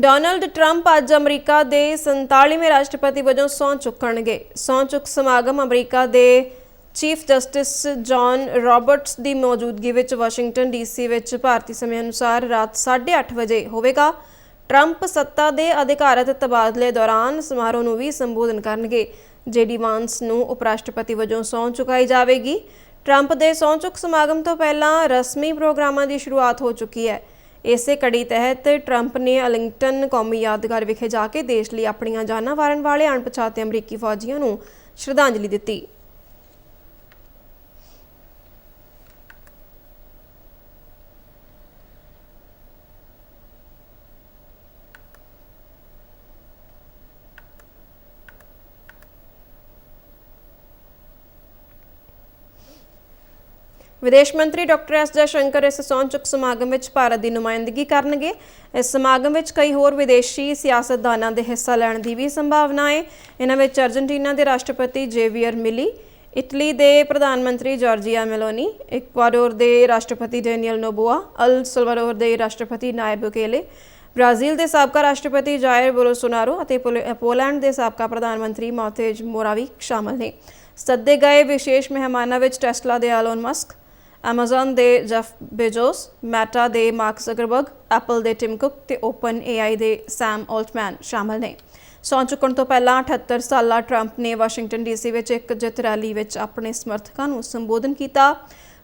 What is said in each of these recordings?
Donald Trump ਅੱਜ America ਦੇ 47ਵੇਂ ਰਾਸ਼ਟਰਪਤੀ ਵਜੋਂ ਸਹੁੰ ਚੁੱਕਣਗੇ। ਸਹੁੰ ਚੁੱਕ ਸਮਾਗਮ ਅਮਰੀਕਾ ਦੇ ਚੀਫ ਜਸਟਿਸ ਜੌਨ ਰਾਬਰਟਸ ਦੀ ਮੌਜੂਦਗੀ ਵਿੱਚ ਵਾਸ਼ਿੰਗਟਨ ਡੀਸੀ ਵਿੱਚ ਭਾਰਤੀ ਸਮੇਂ ਅਨੁਸਾਰ ਰਾਤ 8:30 ਵਜੇ ਹੋਵੇਗਾ। ਟਰੰਪ ਸੱਤਾ ਦੇ ਅਧਿਕਾਰਤ ਤਬਾਦਲੇ ਦੌਰਾਨ ਸਮਾਰੋਹ ਨੂੰ ਵੀ ਸੰਬੋਧਨ ਕਰਨਗੇ, ਜੇਡੀ ਵਾਂਸ ਨੂੰ ਉਪ ਰਾਸ਼ਟਰਪਤੀ ਵਜੋਂ ਸਹੁੰ ਚੁਕਾਈ ਜਾਵੇਗੀ। ਟਰੰਪ ਦੇ ਸਹੁੰ ਚੁੱਕ ਸਮਾਗਮ ਤੋਂ ਪਹਿਲਾਂ ਰਸਮੀ ਪ੍ਰੋਗਰਾਮਾਂ ਦੀ ਸ਼ੁਰੂਆਤ ਹੋ ਚੁੱਕੀ ਹੈ। ਇਸੇ ਕੜੀ ਤਹਿਤ ਟਰੰਪ ਨੇ ਅਲਿੰਗਟਨ ਕੌਮੀ ਯਾਦਗਾਰ ਵਿਖੇ ਜਾ ਕੇ ਦੇਸ਼ ਲਈ ਆਪਣੀਆਂ ਜਾਨਾਂ ਵਾਰਨ ਵਾਲੇ ਅਣਪਛਾਤੇ ਅਮਰੀਕੀ ਫੌਜੀਆਂ ਨੂੰ ਸ਼ਰਧਾਂਜਲੀ ਦਿੱਤੀ। ਵਿਦੇਸ਼ ਮੰਤਰੀ ਡਾਕਟਰ ਐਸ ਜੈਸ਼ੰਕਰ ਇਸ ਸਹੁੰ ਚੁੱਕ ਸਮਾਗਮ ਵਿੱਚ ਭਾਰਤ ਦੀ ਨੁਮਾਇੰਦਗੀ ਕਰਨਗੇ। ਇਸ ਸਮਾਗਮ ਵਿੱਚ ਕਈ ਹੋਰ ਵਿਦੇਸ਼ੀ ਸਿਆਸਤਦਾਨਾਂ ਦੇ ਹਿੱਸਾ ਲੈਣ ਦੀ ਵੀ ਸੰਭਾਵਨਾ ਹੈ। ਇਹਨਾਂ ਵਿੱਚ ਅਰਜਨਟੀਨਾ ਦੇ ਰਾਸ਼ਟਰਪਤੀ ਜੇਵੀਅਰ ਮਿਲੀ, ਇਟਲੀ ਦੇ ਪ੍ਰਧਾਨ ਮੰਤਰੀ ਜਾਰਜੀਆ ਮੈਲੋਨੀ ਇਕਵਾਡੋਰ ਦੇ ਰਾਸ਼ਟਰਪਤੀ ਡੈਨੀਅਲ ਨੋਬੋਆ, ਅਲ ਸਲਵਾਡੋਰ ਦੇ ਰਾਸ਼ਟਰਪਤੀ ਨਾਇਬ ਬੁਕੇਲੇ, ਬ੍ਰਾਜ਼ੀਲ ਦੇ ਸਾਬਕਾ ਰਾਸ਼ਟਰਪਤੀ ਜਾਇਰ ਬੋਲੋਸੋਨਾਰੋ ਅਤੇ ਪੋਲ- ਪੋਲੈਂਡ ਦੇ ਸਾਬਕਾ ਪ੍ਰਧਾਨ ਮੰਤਰੀ ਮੌਤੇਜ ਮੋਰਾਵੀ ਸ਼ਾਮਲ ਨੇ। ਸੱਦੇ ਗਏ ਵਿਸ਼ੇਸ਼ ਮਹਿਮਾਨਾਂ ਵਿੱਚ ਟੈਸਲਾ ਦੇ ਐਲੋਨ ਮਸਕ Amazon ਦੇ ਜੈਫ ਬੇਜੋਸ ਮੈਟਾ ਦੇ ਮਾਰਕ ਜ਼ਕਰਬਰਗ ਐਪਲ ਦੇ ਟਿਮ ਕੁਕ ਤੇ ਓਪਨ AI ਦੇ ਸੈਮ ਆਲਟਮੈਨ ਸ਼ਾਮਲ ਨੇ। ਸਹੁੰ ਚੁੱਕਣ ਤੋਂ ਪਹਿਲਾਂ 78 ਸਾਲਾ ਟਰੰਪ ਨੇ ਵਾਸ਼ਿੰਗਟਨ ਡੀਸੀ ਵਿੱਚ ਇੱਕ ਜਿੱਤ ਰੈਲੀ ਵਿੱਚ ਆਪਣੇ ਸਮਰਥਕਾਂ ਨੂੰ ਸੰਬੋਧਨ ਕੀਤਾ।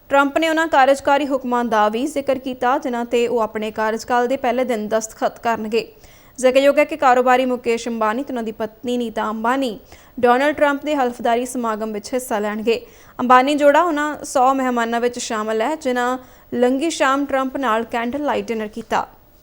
ਟਰੰਪ ਨੇ ਉਹਨਾਂ ਕਾਰਜਕਾਰੀ ਹੁਕਮਾਂ ਦਾ ਵੀ ਜ਼ਿਕਰ ਕੀਤਾ, ਜਿਨ੍ਹਾਂ ਤੇ ਉਹ ਆਪਣੇ ਕਾਰਜਕਾਲ ਦੇ ਪਹਿਲੇ ਦਿਨ ਦਸਤਖਤ ਕਰਨਗੇ। ਜ਼ਿਕਰਯੋਗ ਹੈ ਕਿ ਕਾਰੋਬਾਰੀ ਮੁਕੇਸ਼ ਅੰਬਾਨੀ ਤੇ ਉਹਨਾਂ ਦੀ ਪਤਨੀ ਨੀਤਾ ਅੰਬਾਨੀ ਡੋਨਲਡ ਟਰੰਪ ਦੇ ਹਲਫਦਾਰੀ ਸਮਾਗਮ ਵਿੱਚ ਹਿੱਸਾ ਲੈਣਗੇ। ਅੰਬਾਨੀ ਜੋੜਾ ਉਹਨਾਂ 100 ਮਹਿਮਾਨਾਂ ਵਿੱਚ ਸ਼ਾਮਲ ਹੈ, ਜਿਨ੍ਹਾਂ ਲੰਗੀ ਸ਼ਾਮ ਟਰੰਪ ਨਾਲ ਕੈਂਡਲ ਲਾਈਟ ਡਿਨਰ ਕੀਤਾ।